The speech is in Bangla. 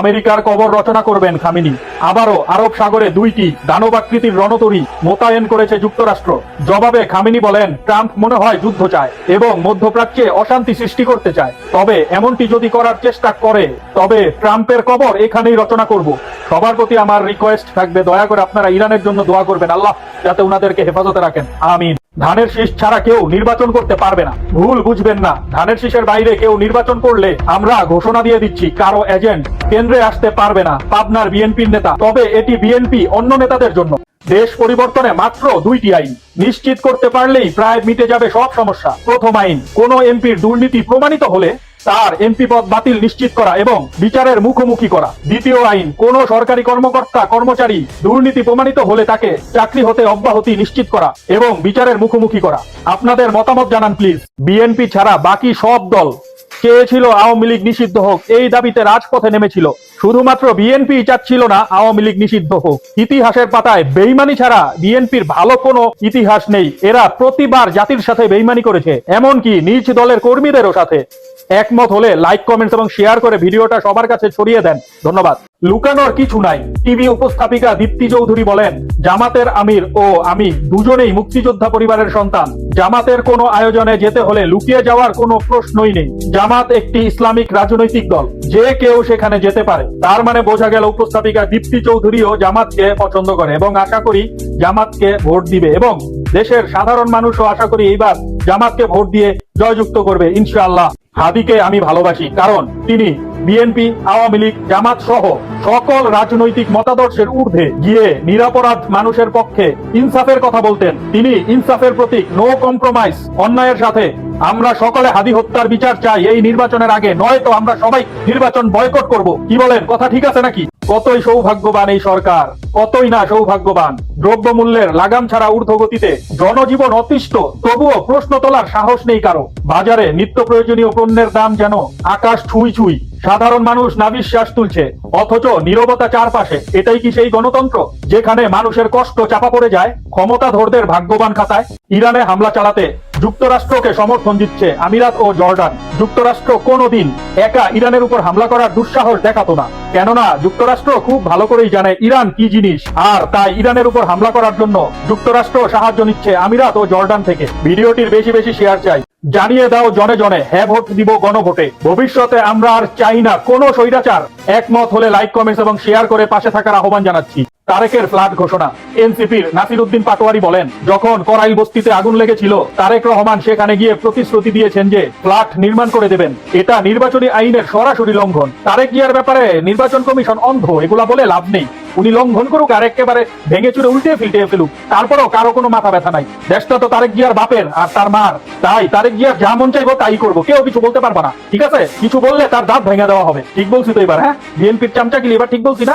আমেরিকার কবর রচনা করবেন খামিনি। আবারও আরব সাগরে দুইটি দানবাকৃতির রণতরী মোতায়েন করেছে যুক্তরাষ্ট্র। জবাবে খামিনি বলেন, ট্রাম্প মনে হয় যুদ্ধ চায় এবং মধ্যপ্রাচ্যে অশান্তি সৃষ্টি করতে চায়। তবে এমনটি যদি করার চেষ্টা করে, তবে ট্রাম্পের কবর এখানেই রচনা করব। সবার প্রতি আমার রিকোয়েস্ট থাকবে, দয়া করে আপনারা ইরানের জন্য দোয়া করবেন। আল্লাহ যাতে উনাদেরকে হেফাজতে রাখেন। আমিন। ধানের শীষ ছাড়া কেউ নির্বাচন করতে পারবে না। ভুল বুঝবেন না। ধানের শীষের বাইরে কেউ নির্বাচন করলে আমরা ঘোষণা দিয়ে দিচ্ছি, কারও এজেন্ট কেন্দ্রে আসতে পারবে না, পাবনার বিএনপির নেতা। তবে এটি বিএনপি অন্য নেতাদের জন্য। দেশ পরিবর্তনে মাত্র দুইটি আইন। নিশ্চিত করতে পারলেই প্রায় মিটে যাবে সব সমস্যা। প্রথম আইন, কোন এমপির দুর্নীতি প্রমাণিত হলে তার এমপি পদ বাতিল নিশ্চিত করা এবং বিচারের মুখোমুখি করা। দ্বিতীয় আইন, কোন সরকারি কর্মকর্তা, কর্মচারী দুর্নীতি প্রমাণিত হলে তাকে চাকরি হতে অব্যাহতি নিশ্চিত করা এবং বিচারের মুখোমুখি করা। আপনাদের মতামত জানান, প্লিজ। বিএনপি ছাড়া বাকি সব দল চেয়েছিল আওয়ামী লীগ নিষিদ্ধ হোক, এই দাবিতে রাজপথে নেমেছিল। শুধুমাত্র বিএনপি চাচ্ছিল না আওয়ামী লীগ নিষিদ্ধ হোক। ইতিহাসের পাতায় বেইমানি ছাড়া বিএনপির ভালো কোনো ইতিহাস নেই। এরা প্রতিবার জাতির সাথে বেইমানি করেছে। এমনকি নিজ দলের কর্মীদেরও সাথে। একমত হলে লাইক কমেন্টস এবং শেয়ার করে ভিডিওটা সবার কাছে ছড়িয়ে দেন। ধন্যবাদ। লুকানোর কিছু নাই। টিভি উপস্থাপিকা দীপ্তি চৌধুরী বলেন, জামাতের আমির ও আমি দুজনেই মুক্তিযোদ্ধা পরিবারের সন্তান। জামাতের কোনো আয়োজনে যেতে হলে লুকিয়ে যাওয়ার কোনো প্রশ্নই নেই। জামাত একটি ইসলামিক রাজনৈতিক দল। যে কেউ সেখানে যেতে পারে। তার মানে বোঝা গেল উপস্থাপিকা দীপ্তি চৌধুরীও জামাতকে পছন্দ করে এবং আশা করি জামাতকে ভোট দিবে এবং দেশের সাধারণ মানুষও আশা করি এইবার জামাতকে ভোট দিয়ে জয়যুক্ত করবে, ইনশাআল্লাহ। হাদিকে আমি ভালোবাসি, কারণ তিনি বিএনপি, আওয়ামী লীগ, জামাত সহ সকল রাজনৈতিক মতাদর্শের ঊর্ধ্বে গিয়ে নিরাপরাধ মানুষের পক্ষে ইনসাফের কথা বলতেন। তিনি ইনসাফের প্রতীক নো কম্প্রোমাইজ অন্যায়ের সাথে। আমরা সকলে হাদি হত্যার বিচার চাই, এই নির্বাচনের আগে, নয়তো আমরা সবাই নির্বাচন বয়কট করব। কি বলেন, কথা ঠিক আছে নাকি? কতই সৌভাগ্যবান এই সরকার, কতই না সৌভাগ্যবান। দ্রব্যমূল্যের লাগাম ছাড়া ঊর্ধ্বগতিতে জনজীবন অতিষ্ঠ, তবুও প্রশ্ন তোলার সাহস নেই কারও। বাজারে নিত্য প্রয়োজনীয় পণ্যের দাম যেন আকাশ ছুঁই ছুঁই। সাধারণ মানুষ নাবিশ্বাস তুলছে, অথচ নীরবতা চারপাশে, এটাই কি সেই গণতন্ত্র? যেখানে মানুষের কষ্ট চাপা পড়ে যায়, ক্ষমতাধরদের ভাগ্যবান খাতায়। ইরানে হামলা চালাতে যুক্তরাষ্ট্রকে সমর্থন দিচ্ছে আমিরাত ও জর্ডান। যুক্তরাষ্ট্র কোনোদিন একা ইরানের উপর হামলা করার দুঃসাহস দেখাতো না। কেননা, যুক্তরাষ্ট্র খুব ভালো করেই জানে ইরান কি জিনিস, আর তাই ইরানের উপর হামলা করার জন্য যুক্তরাষ্ট্র সাহায্য নিচ্ছে আমিরাত ও জর্ডান থেকে। ভিডিওটির বেশি বেশি শেয়ার চাই। জানিয়ে দাও জনে জনে হ্যাঁ ভোট দিব গণভোটে। ভবিষ্যতে আমরা আর চাই না কোনো স্বৈরাচার। একমত হলে লাইক কমেন্টস এবং শেয়ার করে পাশে থাকার আহ্বান জানাচ্ছি। তারেকের ফ্লাড ঘোষণা। এনসিপির নাসির উদ্দিন পাটোয়ারি বলেন, যখন করাইল বস্তিতে আগুন লেগেছিল, তারেক রহমান সেখানে গিয়ে প্রতিশ্রুতি দিয়েছেন যে ফ্ল্যাট নির্মাণ করে দেবেন। এটা নির্বাচনী আইনের সরাসরি লঙ্ঘন। তারেক জিয়ার ব্যাপারে নির্বাচন কমিশন অন্ধ, এগুলা বলে লাভ নেই। উনি লঙ্ঘন করুক, আর একেবারে ভেঙে চুরে উল্টে ফিল্টে ফেলুক। তারপরেও কারও কোনো মাথা ব্যথা নাই। দেশটা তো তারেক গিয়ার বাপের আর তার মার। তাই তারেক গিয়ার যা মন চাইব তাই করব। কেউ কিছু বলতে পারবা না। ঠিক আছে? কিছু বললে তার দাঁত ভেঙে দেওয়া হবে। ঠিক বলছি তো এবার হ্যাঁ? বিএনপির চামচাকিলি এবার ঠিক বলছি না?